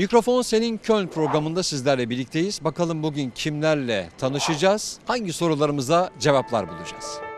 Mikrofon Senin Köln programında sizlerle birlikteyiz. Bakalım bugün kimlerle tanışacağız? Hangi sorularımıza cevaplar bulacağız?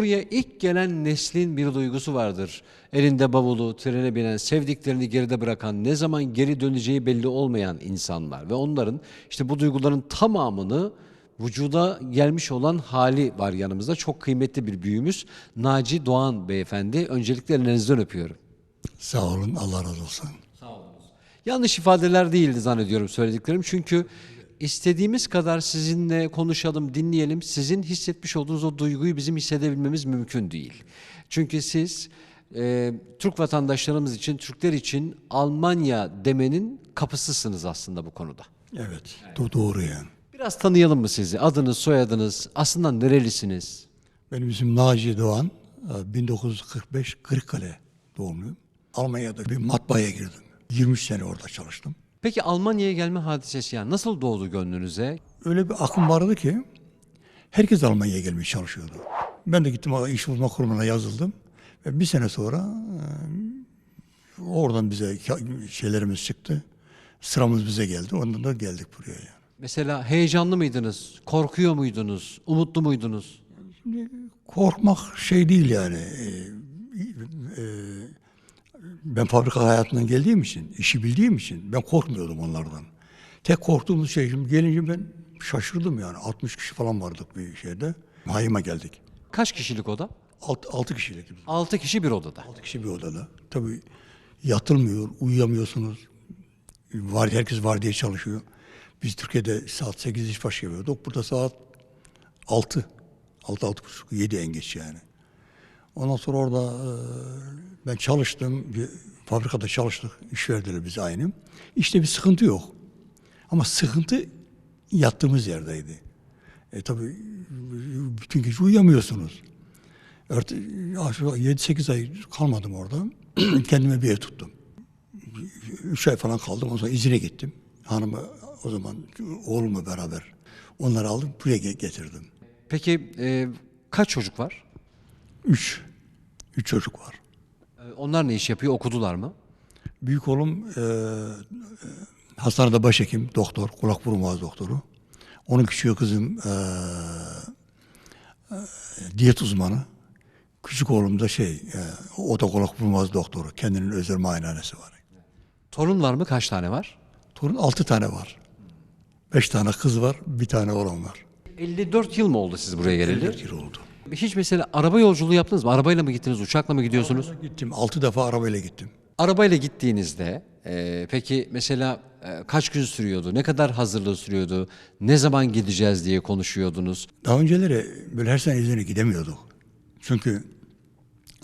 Buraya ilk gelen neslin bir duygusu vardır. Elinde bavulu, trene binen, sevdiklerini geride bırakan, ne zaman geri döneceği belli olmayan insanlar ve onların işte bu duyguların tamamını vücuda gelmiş olan hali var yanımızda. Çok kıymetli bir büyüğümüz Naci Doğan beyefendi. Öncelikle ellerinizden öpüyorum. Sağ olun, Allah razı olsun. Yanlış ifadeler değildi zannediyorum söylediklerim. Çünkü istediğimiz kadar sizinle konuşalım, dinleyelim. Sizin hissetmiş olduğunuz o duyguyu bizim hissedebilmemiz mümkün değil. Çünkü siz e, Türk vatandaşlarımız için, Türkler için Almanya demenin kapısısınız aslında bu konuda. Evet, do- doğru yani. Biraz tanıyalım mı sizi? Adınız, soyadınız, aslında nerelisiniz? Benim isim Naci Doğan, e, 1945 Kırıkkale doğumluyum. Almanya'da bir matbaaya girdim. 23 sene orada çalıştım. Peki Almanya'ya gelme hadisesi yani nasıl doğdu gönlünüze? Öyle bir akım vardı ki herkes Almanya'ya gelmeye çalışıyordu. Ben de gittim iş bulma kurumuna yazıldım. Ve bir sene sonra oradan bize şeylerimiz çıktı. Sıramız bize geldi. Ondan da geldik buraya yani. Mesela heyecanlı mıydınız? Korkuyor muydunuz? Umutlu muydunuz? korkmak şey değil yani. E, ben fabrika hayatından geldiğim için, işi bildiğim için ben korkmuyordum onlardan. Tek korktuğumuz şey şimdi gelince ben şaşırdım yani. 60 kişi falan vardık bir şeyde. Hayıma geldik. Kaç kişilik oda? 6, 6 kişilik. 6 kişi bir odada. 6 kişi bir odada. Tabii yatılmıyor, uyuyamıyorsunuz. Var, herkes var diye çalışıyor. Biz Türkiye'de saat 8 iş başı yapıyorduk. Burada saat 6. 6 altı buçuk, 7 en geç yani. Ondan sonra orada e, ben çalıştım. Bir fabrikada çalıştık. iş verdiler bize aynı. İşte bir sıkıntı yok. Ama sıkıntı yattığımız yerdeydi. E tabii bütün gece uyuyamıyorsunuz. Ört- 7-8 ay kalmadım orada. Kendime bir ev tuttum. 3 ay falan kaldım. Ondan sonra izine gittim. Hanımı o zaman oğlumla beraber onları aldım buraya ge- getirdim. Peki e, kaç çocuk var? Üç. Üç çocuk var. E, onlar ne iş yapıyor? Okudular mı? Büyük oğlum e, e, hastanede başhekim, doktor, kulak burun boğaz doktoru. Onun küçük kızım e, e, diyet uzmanı. Küçük oğlum da şey, e, o da kulak burun boğaz doktoru. Kendinin özel muayenehanesi var. Torun var mı? Kaç tane var? Torun altı tane var. Beş tane kız var, bir tane oğlan var. 54 yıl mı oldu siz buraya geleli? 54 yıl oldu. Hiç mesela araba yolculuğu yaptınız mı? Arabayla mı gittiniz? Uçakla mı gidiyorsunuz? Gittim, altı defa arabayla gittim. Arabayla gittiğinizde e, peki mesela e, kaç gün sürüyordu? Ne kadar hazırlığı sürüyordu? Ne zaman gideceğiz diye konuşuyordunuz? Daha önceleri böyle her sene izine gidemiyorduk. Çünkü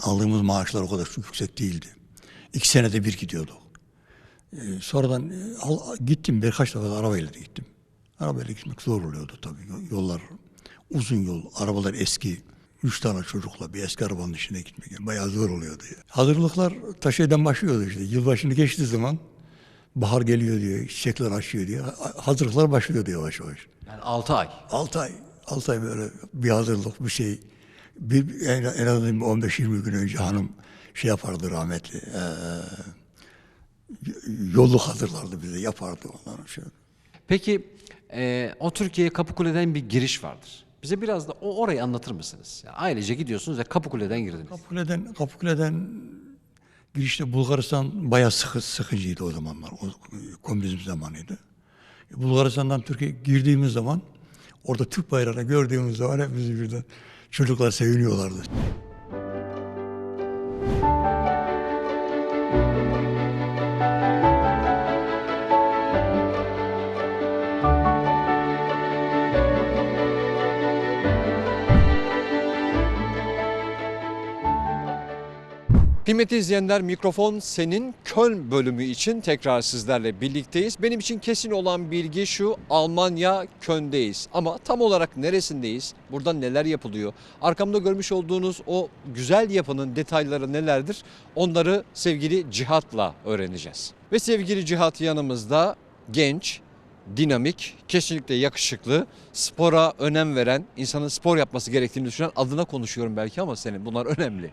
aldığımız maaşlar o kadar çok yüksek değildi. İki senede bir gidiyorduk. Ee, sonradan e, al- gittim birkaç defa da arabayla da gittim. Arabayla gitmek zor oluyordu tabii. Yo- Yollar uzun yol, arabalar eski. Üç tane çocukla bir eski arabanın içine gitmek bayağı zor oluyordu. ya. Hazırlıklar taşıyeden başlıyordu işte. Yılbaşını geçtiği zaman bahar geliyor diyor, çiçekler açıyor diye. Ha- Hazırlıklar başlıyordu yavaş yavaş. Yani 6 ay. 6 ay, 6 ay böyle bir hazırlık bir şey. Bir, en, en azından 15-20 gün önce hanım şey yapardı rahmetli. eee, yolluk hazırlardı bize yapardı onları. Şey. Peki e, o Türkiye'ye Kapıkule'den bir giriş vardır. Bize biraz da o orayı anlatır mısınız? Yani ailece gidiyorsunuz ve Kapıkule'den girdiniz. Kapıkule'den, Kapıkule'den girişte Bulgaristan bayağı sıkı, sıkıcıydı o zamanlar. O komünizm zamanıydı. Bulgaristan'dan Türkiye girdiğimiz zaman orada Türk bayrağını gördüğümüz zaman hepimiz birden çocuklar seviniyorlardı. Kıymetli izleyenler mikrofon senin Köln bölümü için tekrar sizlerle birlikteyiz. Benim için kesin olan bilgi şu Almanya Köln'deyiz. Ama tam olarak neresindeyiz? Burada neler yapılıyor? Arkamda görmüş olduğunuz o güzel yapının detayları nelerdir? Onları sevgili Cihat'la öğreneceğiz. Ve sevgili Cihat yanımızda genç, dinamik, kesinlikle yakışıklı, spora önem veren, insanın spor yapması gerektiğini düşünen adına konuşuyorum belki ama senin bunlar önemli.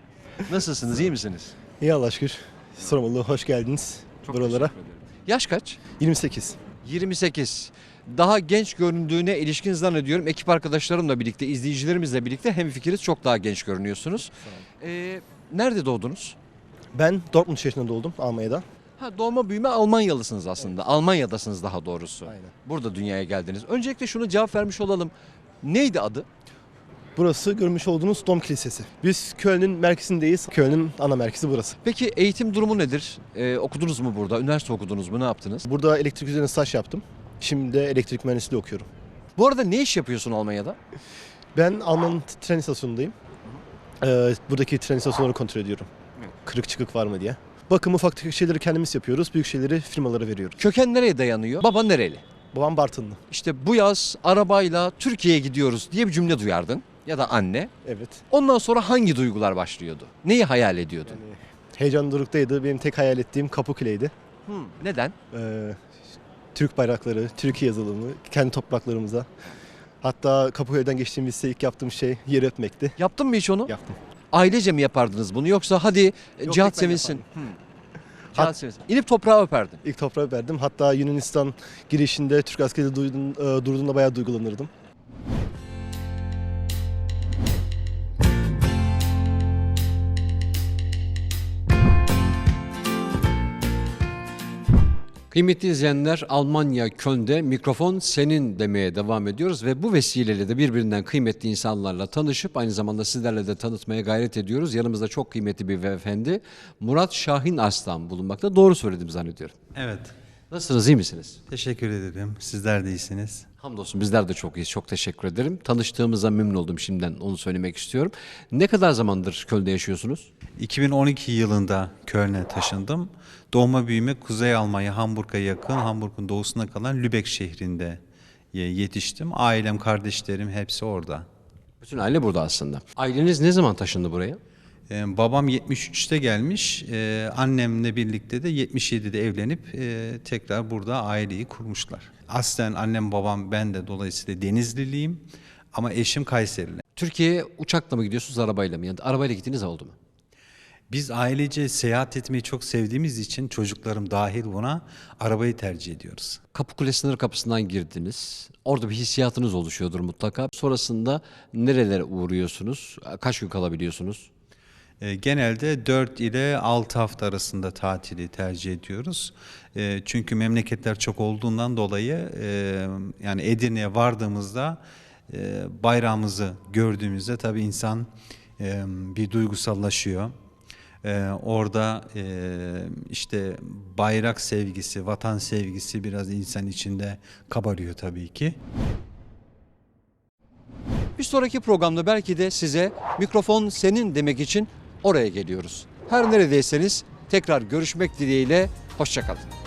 Nasılsınız, iyi misiniz? İyi Allah şükür. Sorumluluğu hoş geldiniz buralara. teşekkür ederim. Yaş kaç? 28. 28. Daha genç göründüğüne ilişkin zannediyorum. Ekip arkadaşlarımla birlikte, izleyicilerimizle birlikte hem fikiriz çok daha genç görünüyorsunuz. Ee, nerede doğdunuz? Ben Dortmund şehrinde doğdum Almanya'da. Ha, doğma büyüme Almanyalısınız aslında. Almanya'dasınız daha doğrusu. Aynen. Burada dünyaya geldiniz. Öncelikle şunu cevap vermiş olalım. Neydi adı? Burası görmüş olduğunuz Dom Kilisesi. Biz Köln'ün merkezindeyiz. Köln'ün ana merkezi burası. Peki eğitim durumu nedir? Ee, okudunuz mu burada? Üniversite okudunuz mu? Ne yaptınız? Burada elektrik üzerine staj yaptım. Şimdi de elektrik mühendisliği okuyorum. Bu arada ne iş yapıyorsun Almanya'da? Ben Alman tren istasyonundayım. Ee, buradaki tren istasyonları kontrol ediyorum. Kırık çıkık var mı diye. Bakım ufak tefek şeyleri kendimiz yapıyoruz. Büyük şeyleri firmalara veriyoruz. Köken nereye dayanıyor? Baba nereli? Babam Bartınlı. İşte bu yaz arabayla Türkiye'ye gidiyoruz diye bir cümle duyardın ya da anne. Evet. Ondan sonra hangi duygular başlıyordu? Neyi hayal ediyordun? Heyecan duruktaydı. Benim tek hayal ettiğim Kapıkule'ydi. Hmm, neden? Ee, Türk bayrakları, Türkiye yazılımı, kendi topraklarımıza. Hatta Kapıköy'den geçtiğimizde ilk yaptığım şey yer öpmekti. Yaptın mı hiç onu? Yaptım. Ailece mi yapardınız bunu yoksa hadi Yok, cihat sevinsin. Hmm. Cihat sevinsin. İnip toprağa öperdin. İlk toprağı verdim. Hatta Yunanistan girişinde Türk askeri duydun- e, durduğunda bayağı duygulanırdım. Kıymetli izleyenler Almanya Köln'de mikrofon senin demeye devam ediyoruz ve bu vesileyle de birbirinden kıymetli insanlarla tanışıp aynı zamanda sizlerle de tanıtmaya gayret ediyoruz. Yanımızda çok kıymetli bir beyefendi Murat Şahin Arslan bulunmakta. Doğru söyledim zannediyorum. Evet. Nasılsınız iyi misiniz? Teşekkür ederim. Sizler de iyisiniz. Hamdolsun bizler de çok iyiyiz. Çok teşekkür ederim. Tanıştığımıza memnun oldum şimdiden onu söylemek istiyorum. Ne kadar zamandır Köln'de yaşıyorsunuz? 2012 yılında Köln'e taşındım. Doğma büyüme Kuzey Almanya, Hamburg'a yakın, Hamburg'un doğusuna kalan Lübeck şehrinde yetiştim. Ailem, kardeşlerim hepsi orada. Bütün aile burada aslında. Aileniz ne zaman taşındı buraya? Ee, babam 73'te gelmiş, ee, annemle birlikte de 77'de evlenip e, tekrar burada aileyi kurmuşlar. Aslen annem, babam, ben de dolayısıyla Denizliliyim ama eşim Kayserili. Türkiye'ye uçakla mı gidiyorsunuz arabayla mı? Yani arabayla gittiğiniz oldu mu? Biz ailece seyahat etmeyi çok sevdiğimiz için çocuklarım dahil buna arabayı tercih ediyoruz. Kapıkule sınır kapısından girdiniz. Orada bir hissiyatınız oluşuyordur mutlaka. Sonrasında nerelere uğruyorsunuz? Kaç gün kalabiliyorsunuz? E, Genelde 4 ile 6 hafta arasında tatili tercih ediyoruz. E, Çünkü memleketler çok olduğundan dolayı e, yani Edirne'ye vardığımızda e, bayrağımızı gördüğümüzde tabii insan e, bir duygusallaşıyor. Orada işte bayrak sevgisi, vatan sevgisi biraz insan içinde kabarıyor tabii ki. Bir sonraki programda belki de size mikrofon senin demek için oraya geliyoruz. Her neredeyseniz tekrar görüşmek dileğiyle hoşçakalın.